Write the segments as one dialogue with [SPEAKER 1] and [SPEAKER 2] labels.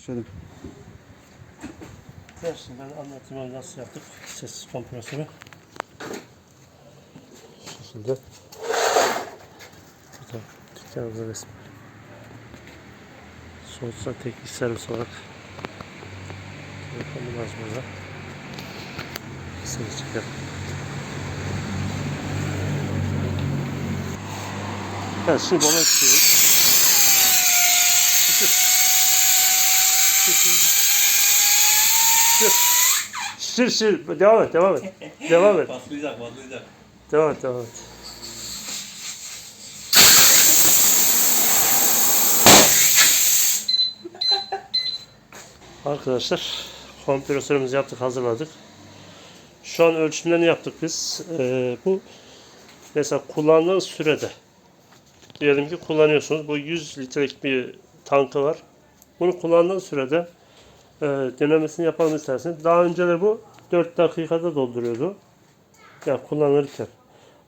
[SPEAKER 1] Başladım.
[SPEAKER 2] Şimdi ben anlatayım nasıl yaptık. Sessiz kompresörü. Şu. Bir de dükkanımızda resmi. Sonuçta teknik servis olarak telefonum var burada. Seni çıkar. Evet, şimdi ona istiyoruz. Şir şir. Devam et, devam et. Devam et.
[SPEAKER 3] Patlayacak, patlayacak.
[SPEAKER 2] Devam et, devam et. Arkadaşlar, kompresörümüzü yaptık, hazırladık. Şu an ölçümlerini yaptık biz. Ee, bu mesela kullandığın sürede diyelim ki kullanıyorsunuz. Bu 100 litrelik bir tankı var. Bunu kullandığın sürede e, denemesini yapalım isterseniz. Daha önceleri bu 4 dakikada dolduruyordu. Yani kullanırken.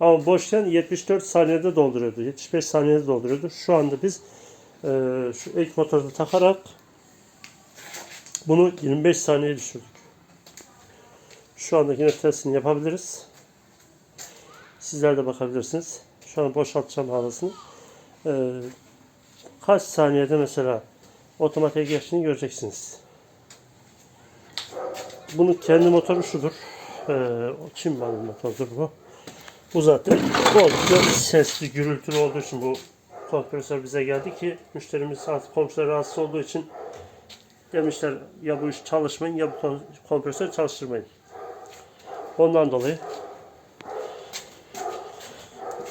[SPEAKER 2] Ama boşken 74 saniyede dolduruyordu. 75 saniyede dolduruyordu. Şu anda biz e, şu ek motoru takarak bunu 25 saniyeye düşürdük. Şu anda yine testini yapabiliriz. Sizler de bakabilirsiniz. Şu an boşaltacağım havasını. E, kaç saniyede mesela otomatiğe geçtiğini göreceksiniz. Bunun kendi motoru şudur. Ee, Çin malı motordur bu. Bu zaten oldukça sesli, gürültülü olduğu için bu kompresör bize geldi ki müşterimiz artık komşular rahatsız olduğu için demişler ya bu iş çalışmayın ya bu kom- kompresör çalıştırmayın. Ondan dolayı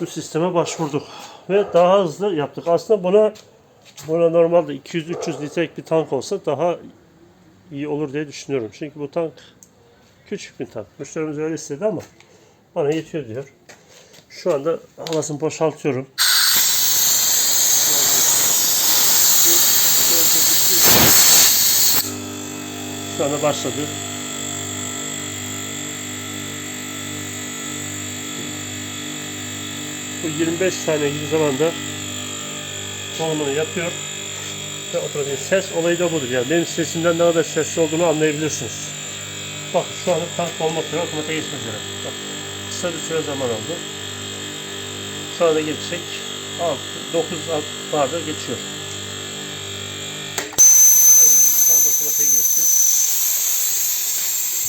[SPEAKER 2] bu sisteme başvurduk ve daha hızlı yaptık. Aslında buna buna normalde 200-300 litrelik bir tank olsa daha iyi olur diye düşünüyorum. Çünkü bu tank küçük bir tank. Müşterimiz öyle istedi ama bana yetiyor diyor. Şu anda havasını boşaltıyorum. Şu anda başladı. Bu 25 saniye gibi zamanda dolumunu yapıyor ve otomatik ses olayı da budur. Yani benim sesimden ne kadar sesli olduğunu anlayabilirsiniz. Bak şu anda tank olmak üzere otomatiğe üzere. Bak kısa bir süre zaman oldu. Şu anda geçecek. 6, 9 barda geçiyor.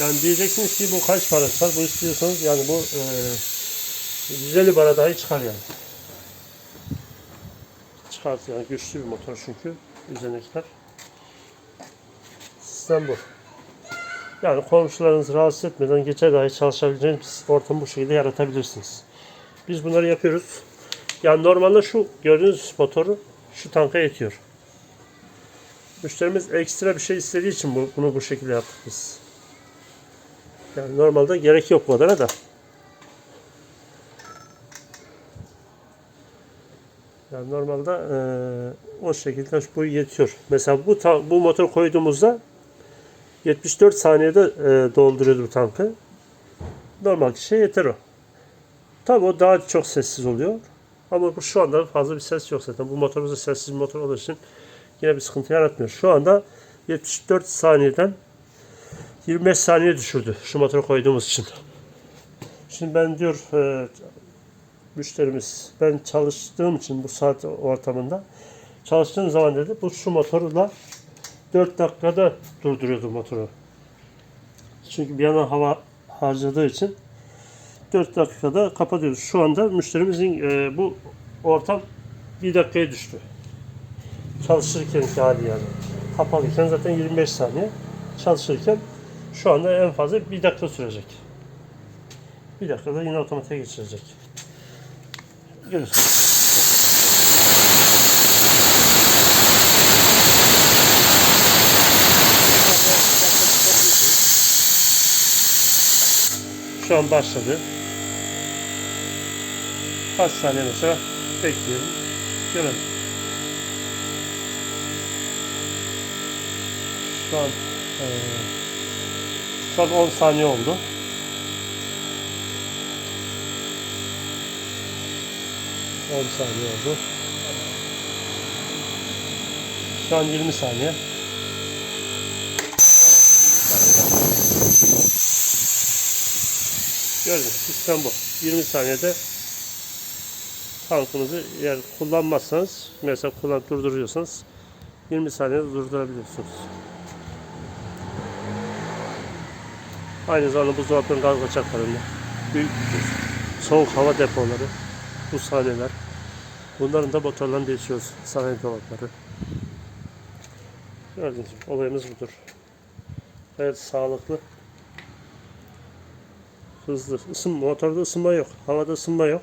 [SPEAKER 2] Yani diyeceksiniz ki bu kaç para çıkar? Bu istiyorsanız yani bu e, 150 bara dahi çıkar yani. Çıkart yani güçlü bir motor çünkü üzerindekiler. Sistem bu. Yani komşularınızı rahatsız etmeden gece dahi çalışabileceğiniz ortamı bu şekilde yaratabilirsiniz. Biz bunları yapıyoruz. Yani normalde şu gördüğünüz motoru şu tanka yetiyor. Müşterimiz ekstra bir şey istediği için bu, bunu bu şekilde yaptık biz. Yani normalde gerek yok bu kadara da. Yani normalde eee, o şekilde bu yetiyor. Mesela bu bu motor koyduğumuzda 74 saniyede eee, dolduruyordu bu tankı. Normal kişiye yeter o. Tabii o daha çok sessiz oluyor. Ama bu şu anda fazla bir ses yok zaten. Bu motorumuz da sessiz bir motor olduğu için yine bir sıkıntı yaratmıyor. Şu anda 74 saniyeden 25 saniye düşürdü şu motoru koyduğumuz için. Şimdi ben diyor eee, müşterimiz ben çalıştığım için bu saat ortamında çalıştığım zaman dedi bu şu motorla 4 dakikada durduruyordu motoru. Çünkü bir yandan hava harcadığı için 4 dakikada kapatıyordu. Şu anda müşterimizin e, bu ortam 1 dakikaya düştü. Çalışırken hali yani. Kapalıyken zaten 25 saniye. Çalışırken şu anda en fazla 1 dakika sürecek. 1 dakikada yine otomatiğe geçirecek. Görüyorsunuz. Şu an başladı. Kaç saniye mesela bekliyorum. Görelim. Şu an eee, şu an 10 saniye oldu. 10 saniye oldu. Şu an 20 saniye. Gördünüz sistem bu. 20 saniyede tankınızı eğer kullanmazsanız mesela kullanıp durduruyorsanız 20 saniyede durdurabiliyorsunuz. Aynı zamanda buzdolaplarının gaz kaçaklarında büyük soğuk hava depoları, bu sahneler, bunların da motorlarını değişiyoruz. Sanayi dolapları. Gördüğünüz gibi olayımız budur. Evet sağlıklı. Hızlı. Isın, motorda ısınma yok. Havada ısınma yok.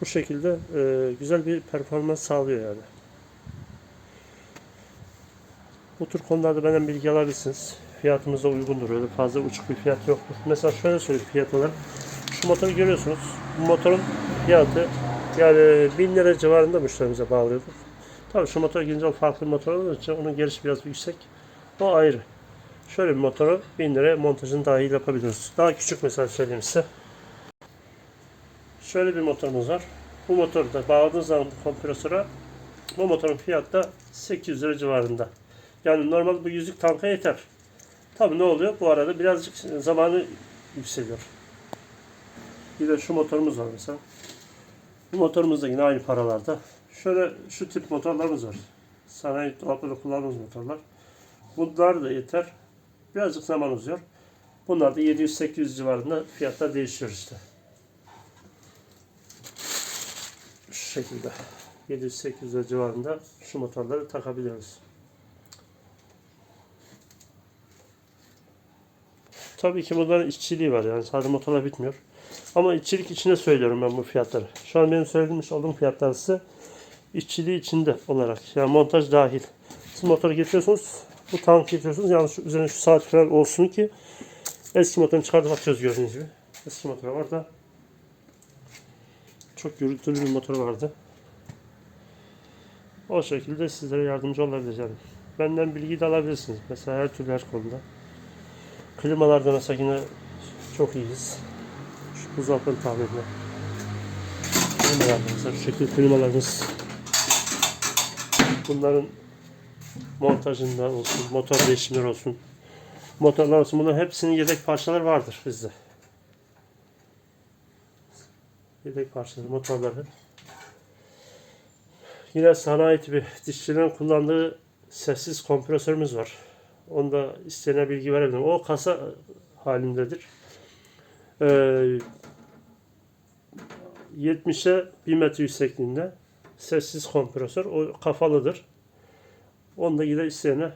[SPEAKER 2] Bu şekilde e, güzel bir performans sağlıyor yani. Bu tür konularda benden bilgi alabilirsiniz. Fiyatımız da uygundur. Öyle fazla uçuk bir fiyat yoktur. Mesela şöyle söyleyeyim fiyat olarak. Şu motoru görüyorsunuz. Bu motorun fiyatı yani 1000 lira civarında müşterimize bağlıyorduk. Tabii şu motor girince o farklı motor olduğu için onun gelişi biraz yüksek. O ayrı. Şöyle bir motoru 1000 liraya montajını dahil yapabiliriz. Daha küçük mesela söyleyeyim size. Şöyle bir motorumuz var. Bu motoru da bağladığınız zaman kompresöre bu motorun fiyatı da 800 lira civarında. Yani normal bu yüzük tanka yeter. Tabii ne oluyor? Bu arada birazcık zamanı yükseliyor. Bir de şu motorumuz var mesela. Bu motorumuz da yine aynı paralarda. Şöyle şu tip motorlarımız var. Sanayi dolaplarda kullandığımız motorlar. Bunlar da yeter. Birazcık zaman uzuyor. Bunlar da 700-800 civarında fiyatlar değişiyor işte. Şu şekilde. 700-800 lira civarında şu motorları takabiliyoruz. Tabii ki bunların işçiliği var yani sadece motorla bitmiyor. Ama işçilik içinde söylüyorum ben bu fiyatları. Şu an benim söylemiş olduğum fiyatlar size işçiliği içinde olarak yani montaj dahil. Siz motoru getiriyorsunuz, bu tank getiriyorsunuz. Yani şu, üzerine şu saat falan olsun ki eski motorunu çıkartıp atıyoruz gördüğünüz gibi. Eski motor var da çok gürültülü bir motor vardı. O şekilde sizlere yardımcı olabiliriz yani. Benden bilgi de alabilirsiniz. Mesela her türlü her konuda. Klimalarda mesela yine çok iyiyiz. Tabirine. Klimalarda mesela şu şekilde klimalarımız bunların montajında olsun, motor değişimleri olsun, motorlar olsun bunların hepsinin yedek parçaları vardır bizde. Yedek parçaları, motorları. Yine sanayi tipi dişçilerin kullandığı sessiz kompresörümüz var. Onda isteyene bilgi verebilirim. O kasa halindedir. Ee, 70'e 1 metre yüksekliğinde sessiz kompresör. O kafalıdır. Onu da yine isteyene